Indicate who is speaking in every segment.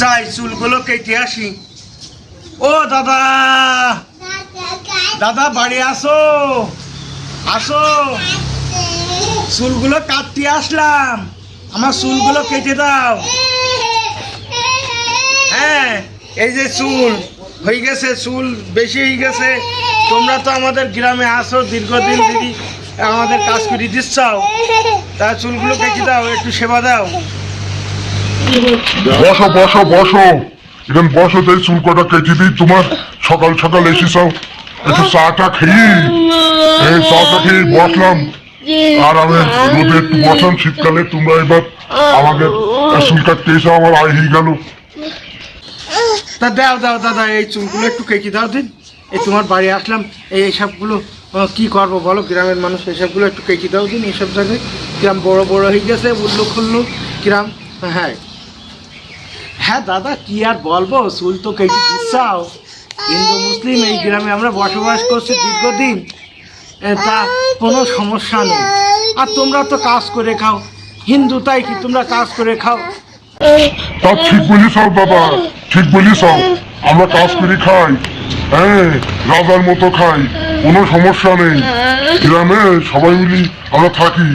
Speaker 1: যাই চুলগুলো কেটে আসি। ও দাদা দাদা বাড়ি আসো। আসো। চুলগুলো কাটতে আসলাম। আমার চুলগুলো কেটে দাও। হ্যাঁ এই যে চুল, হয়ে গেছে, চুল বেশি হয়ে গেছে। তোমরা তো আমাদের গ্রামে আসো, দীর্ঘদিন দিদি আমাদের কাজ করে দিচ্ছাও তা চুলগুলো কেটে দাও, একটু সেবা দাও।
Speaker 2: বসো বসো বসো। এখানে বসো তাই চুল কটা কেটে দিই, তোমার সকাল সকাল এসেছাও একটু চাটা খেয়ে, এই চাটা খেয়ে বসলাম। আর আমি রোদে একটু বসাম শীতকালে তোমরা এবার আমাকে চুল কাটতে এসে আমার আয় হয়ে গেল।
Speaker 1: তা দাও দাও দাদা এই চুলগুলো একটু কেটে দাও দিন। এই তোমার বাড়ি আসলাম, এই এইসবগুলো কি করব বলো? গ্রামের মানুষ এইসবগুলো একটু কেটে দাও দিন এইসব জায়গায়। কিরাম বড় বড় হয়ে গেছে, উল্লু খুল্লু। কিরাম হ্যাঁ হ্যাঁ দাদা, কি আর বলব? চুল তো কেটে দিচ্ছাও। হিন্দু, মুসলিম, এই গ্রামে আমরা বসবাস করছি দীর্ঘদিন। তা কোনো সমস্যা নেই। আর তোমরা তো কাজ করে খাও। হিন্দু, তাই কি তোমরা কাজ করে খাও?
Speaker 2: তা ঠিক বলিস বাবা ঠিক বলিস আমরা কাজ করে খাই। হ্যাঁ রাজার মতো খাই। কোনো সমস্যা নেই। গ্রামে সবাই মিলি আমরা থাকি।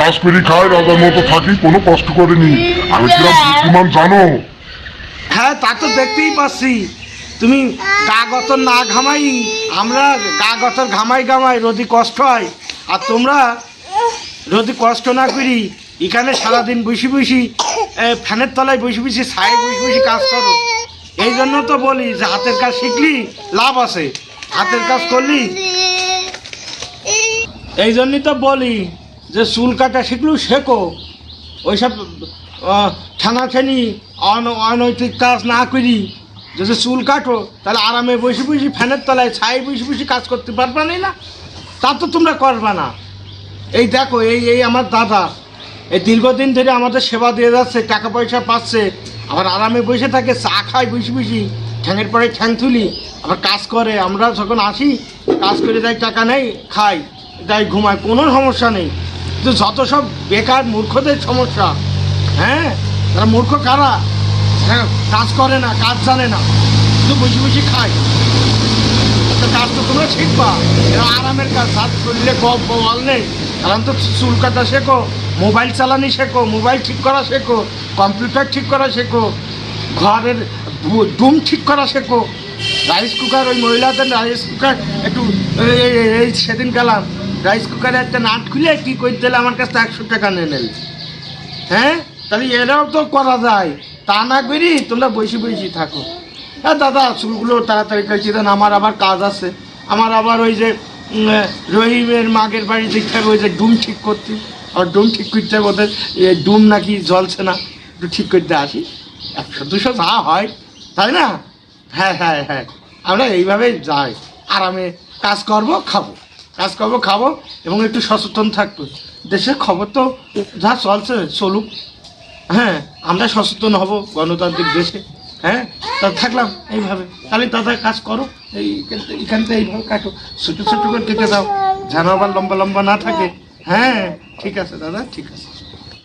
Speaker 2: কাজ করে খাই, রাজার মতো থাকি, কোনো কষ্ট করিনি। আমি কিরম বুদ্ধিমান, জানো?
Speaker 1: হ্যাঁ তা তো দেখতেই পাচ্ছি। তুমি গা গতর না ঘামাই, আমরা গা গতর ঘামাই ঘামাই, রোদি কষ্ট হয়। আর তোমরা রোদি কষ্ট না করি, এখানে সারাদিন বসে বসি ফ্যানের তলায় বসে বসে, ছায় বসে বসে কাজ করো। এই জন্য তো বলি যে, হাতের কাজ শিখলি, লাভ আছে। হাতের কাজ করলি। এই জন্যই তো বলি যে, চুল কাটা শিখলেও শেখো। ওইসব অন- অনৈতিক কাজ না করি। যদি চুল কাটো, তাহলে আরামে বসে বসে ফ্যানের তলায় ছাই বসে বসে কাজ করতে পারবা না না? তা তো তোমরা করবা না। এই দেখো, এই এই আমার দাদা, এই দীর্ঘদিন ধরে আমাদের সেবা দিয়ে যাচ্ছে, টাকা পয়সা পাচ্ছে, আবার আরামে বসে থাকে, চা খায় বসে বসে, ঠ্যাঙের পরে ঠ্যাং তুলি, আবার কাজ করে, আমরা যখন আসি, কাজ করে যাই, টাকা নেই, খাই, যাই, ঘুমাই, কোনো সমস্যা নেই। কিন্তু যত সব বেকার মূর্খদের সমস্যা হ্যাঁ? তারা মূর্খ কারা? হ্যাঁ কাজ করে না, কাজ জানে না, শুধু বসে বসে খায়। তো কাজ তো তোমরা শিখবা। এরা আরামের কাজ, হাত শরীরে গপ বল নেই। কারণ তো চুল কাটা শেখো, মোবাইল চালানি শেখো, মোবাইল ঠিক করা শেখো, কম্পিউটার ঠিক করা শেখো, ঘরের ডুম ঠিক করা শেখো। রাইস কুকার, ওই মহিলাদের রাইস কুকার, একটু এই, সেদিন গেলাম। রাইস কুকারে একটা নাট খুলে কি করে দিলে আমার কাছে একশো টাকা নিয়ে নিল। হ্যাঁ? তাহলে এরাও তো করা যায়। তা না করি তোমরা বসে বসে থাকো। হ্যাঁ দাদা, চুলগুলো তাড়াতাড়ি কেছি দেন আমার আবার কাজ আছে। আমার আবার ওই যে রহিমের মাগের বাড়ি দেখতে হবে, ওই যে ডুম ঠিক করতে। আর ডুম ঠিক করতে হবে, ওদের ডুম নাকি জ্বলছে না। একটু ঠিক করতে আসি। একশো, দুশো যা হয়, তাই না? হ্যাঁ হ্যাঁ হ্যাঁ। আমরা এইভাবেই যাই। আরামে কাজ করব, খাব। কাজ করব, খাব এবং একটু সচেতন থাকব। দেশের খবর তো যা চলছে, চলুক। হ্যাঁ আমরা সচেতন হব গণতান্ত্রিক দেশে। হ্যাঁ তা থাকলাম এইভাবে। তাহলে দাদা, কাজ করো। এই এখান থেকে এইভাবে কাটো। ছোটো ছোটো করে কেটে দাও। যেন আবার লম্বা লম্বা না থাকে। হ্যাঁ ঠিক আছে দাদা, ঠিক আছে।